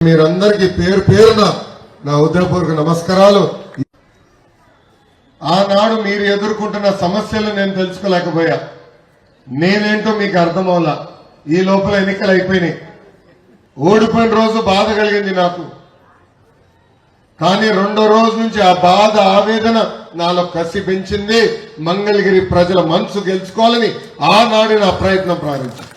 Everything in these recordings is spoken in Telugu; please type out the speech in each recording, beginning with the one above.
మీరందరికీ పేరు పేరున నా ఉదయపూర్వక నమస్కారాలు. ఆనాడు మీరు ఎదుర్కొంటున్న సమస్యలు నేను తెలుసుకోలేకపోయా. నేనేంటో మీకు అర్థమవులా. ఈ లోపల ఎన్నికలు అయిపోయినాయి. ఓడిపోయిన రోజు బాధ కలిగింది నాకు. కానీ రెండో రోజు నుంచి ఆ బాధ ఆవేదన నాలో కసి పెంచింది మంగళగిరి ప్రజల మనసు గెలుచుకోవాలని ఆనాడు నా ప్రయత్నం ప్రారంభించింది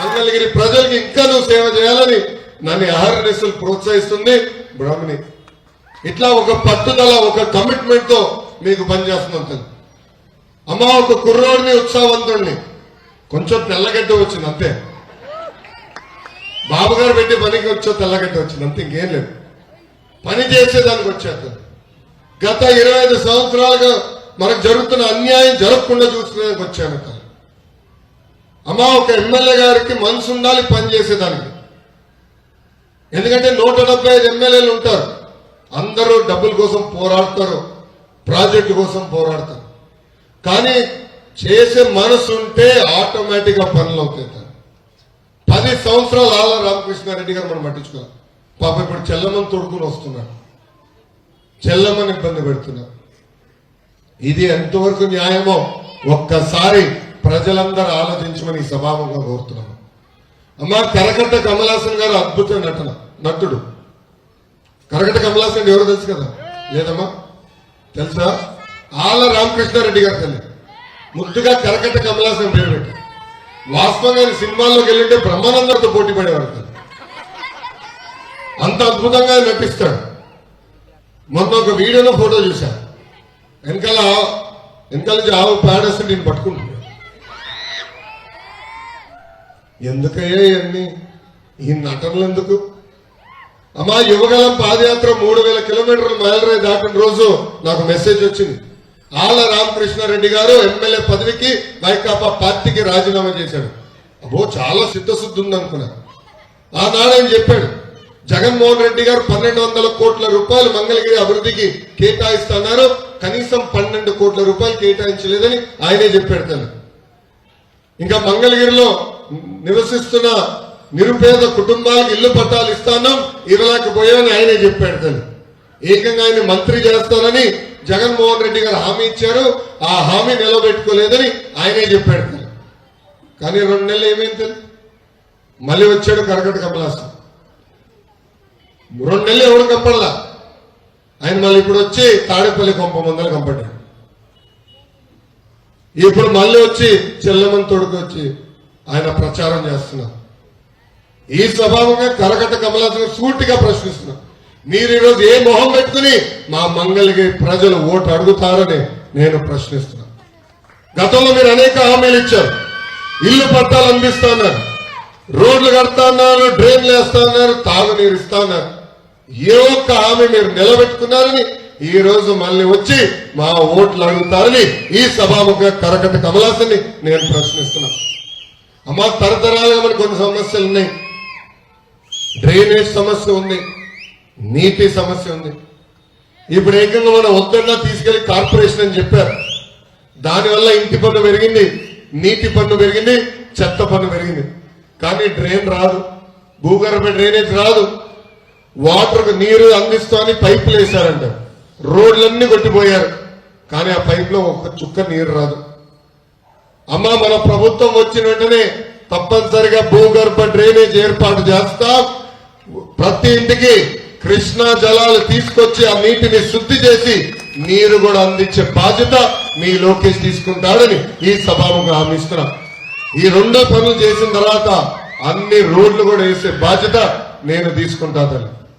మంగళగిరి ప్రజలకి ఇంకా నువ్వు సేవ చేయాలని నన్ను అహర్నిశలు ప్రోత్సహిస్తుంది. బ్రాహ్మణి ఇట్లా ఒక పట్టుదల ఒక కమిట్మెంట్తో మీకు పనిచేస్తున్నాం అమ్మ ఒక కుర్రోడిని ఉత్సాహవంతుడిని కొంచెం తెల్లగడ్డ వచ్చింది అంతే. బాబుగారు పెట్టి పనికి వచ్చో తెల్లగడ్డ వచ్చింది అంతే ఇంకేం లేదు. పని చేసేదానికి వచ్చారు గత ఇరవై ఐదు సంవత్సరాలుగా మనకు జరుగుతున్న అన్యాయం జరగకుండా చూసుకునేందుకు వచ్చాను అమ్మ ఒక ఎమ్మెల్యే గారికి మనసు ఉండాలి పని చేసేదానికి. ఎందుకంటే నూట డెబ్బై ఐదు ఎమ్మెల్యేలు ఉంటారు. అందరూ డబ్బుల కోసం పోరాడతారు. ప్రాజెక్టు కోసం పోరాడతారు. కానీ చేసే మనసు ఉంటే ఆటోమేటిక్గా పనులు అవుతాయి. పది సంవత్సరాలు ఆల రామకృష్ణారెడ్డి గారు మనం పట్టించుకోవాలి. పాప ఇప్పుడు చెల్లమ్మని తోడుకుని వస్తున్నాడు. చెల్లమ్మని ఇబ్బంది పెడుతున్నారు ఇది ఎంతవరకు న్యాయమో ఒక్కసారి ప్రజలందరూ ఆలోచించమని సభాముగా సభాముఖంగా కోరుతున్నాను. అమ్మా కరకట్ట కమలాసన్ గారు అద్భుత నటన నటుడు. కరకట్ట కమలాసన్ ఎవరు తెలుసు కదా? లేదమ్మా. తెలుసా? ఆల రామకృష్ణారెడ్డి గారు తల్లి. ముద్దుగా కరకట్ట కమలాసన్ పేరు పెట్టి వాస్తవంగా ఆయన సినిమాల్లోకి వెళ్ళింటే బ్రహ్మానందంతో పోటీ పడేవారు అంత అద్భుతంగా నటిస్తాడు. మొన్న ఒక వీడియోలో ఫోటో చూశాను. వెనకాల వెనకాల నుంచి ఆవు పాడేస్తే నేను పట్టుకుంటున్నాను ఎందుకయ్యా ఇవన్నీ? ఈ నటనలు ఎందుకు అమ్మా యువగలం పాదయాత్ర మూడు వేల కిలోమీటర్లు మైలరే దాటిన రోజు నాకు మెసేజ్ వచ్చింది. ఆల రామకృష్ణారెడ్డి గారు ఎమ్మెల్యే పదవికి వైకాపా పార్టీకి రాజీనామా చేశాడు అబ్బో చాలా సిద్ధశుద్ధి ఉందనుకున్నా. ఆ ఆయన చెప్పాడు జగన్మోహన్ రెడ్డి గారు పన్నెండు వందల కోట్ల రూపాయలు మంగళగిరి అభివృద్ధికి కేటాయిస్తున్నారు కనీసం పన్నెండు కోట్ల రూపాయలు కేటాయించలేదని ఆయనే చెప్పాడు తను. ఇంకా మంగళగిరిలో నివసిస్తున్న నిరుపేద కుటుంబాలకు ఇల్లు పట్టాలు ఇస్తాను ఇవ్వలేకపోయామని ఆయనే చెప్పాడు తను ఏకంగా ఆయన మంత్రి చేస్తానని జగన్మోహన్ రెడ్డి గారు హామీ ఇచ్చారు. ఆ హామీ నిలబెట్టుకోలేదని ఆయనే చెప్పాడు తను కానీ రెండు నెలలు ఏమైంది మళ్ళీ వచ్చాడు కరకట కమలాసం రెండు నెలలు ఎవరు కంపడలా ఆయన మళ్ళీ ఇప్పుడు వచ్చి తాడేపల్లి కొంప ముందర కంపడ్డాడు. ఇప్పుడు మళ్ళీ వచ్చి చెల్లమని తోడుకు వచ్చి ఆయన ప్రచారం చేస్తున్నారు. ఈ స్వభావంగా కరగట కమలాసన సూటిగా ప్రశ్నిస్తున్నారు. మీరు ఈరోజు ఏ మొహం పెట్టుకుని మా మంగళకి ప్రజలు ఓటు అడుగుతారని నేను ప్రశ్నిస్తున్నాను గతంలో మీరు అనేక హామీలు ఇచ్చారు. ఇల్లు పట్టాలు అందిస్తున్నారు రోడ్లు కడతా ఉన్నారు డ్రైన్లు వేస్తా ఉన్నారు తాగునీరు ఇస్తా ఉన్నారు ఏ ఒక్క హామీ మీరు నిలబెట్టుకున్నారని ఈ రోజు మళ్ళీ వచ్చి మా ఓట్లు అడుగుతారని ఈ సభాముఖ కరకట కమలాసన్ని నేను ప్రశ్నిస్తున్నా. అమ్మా తరతరాలుగా మనకు కొన్ని సమస్యలు ఉన్నాయి. డ్రైనేజ్ సమస్య ఉంది. నీటి సమస్య ఉంది. ఇప్పుడు ఏకంగా మనం వద్దన్నా తీసుకెళ్ళి కార్పొరేషన్ అని చెప్పారు. దానివల్ల ఇంటి పన్ను పెరిగింది నీటి పన్ను పెరిగింది చెత్త పన్ను పెరిగింది. కానీ డ్రైన్ రాదు. భూగర్భ డ్రైనేజ్ రాదు. వాటర్కు నీరు అందిస్తామని పైపులు వేశారంట. రోడ్లన్నీ కొట్టిపోయారు. కానీ ఆ పైప్లో ఒక్క ఒక చుక్క నీరు రాదు. అమ్మ మన ప్రభుత్వం వచ్చిన వెంటనే తప్పనిసరిగా భూగర్భ డ్రైనేజ్ ఏర్పాటు చేస్తాం. ప్రతి ఇంటికి కృష్ణా జలాలు తీసుకొచ్చి ఆ నీటిని శుద్ధి చేసి నీరు కూడా అందించే బాధ్యత మీ లోకేష్ తీసుకుంటాడని ఈ సభాముఖం హామీస్తున్నా ఈ రెండో పనులు చేసిన తర్వాత అన్ని రోడ్లు కూడా వేసే బాధ్యత నేను తీసుకుంటాను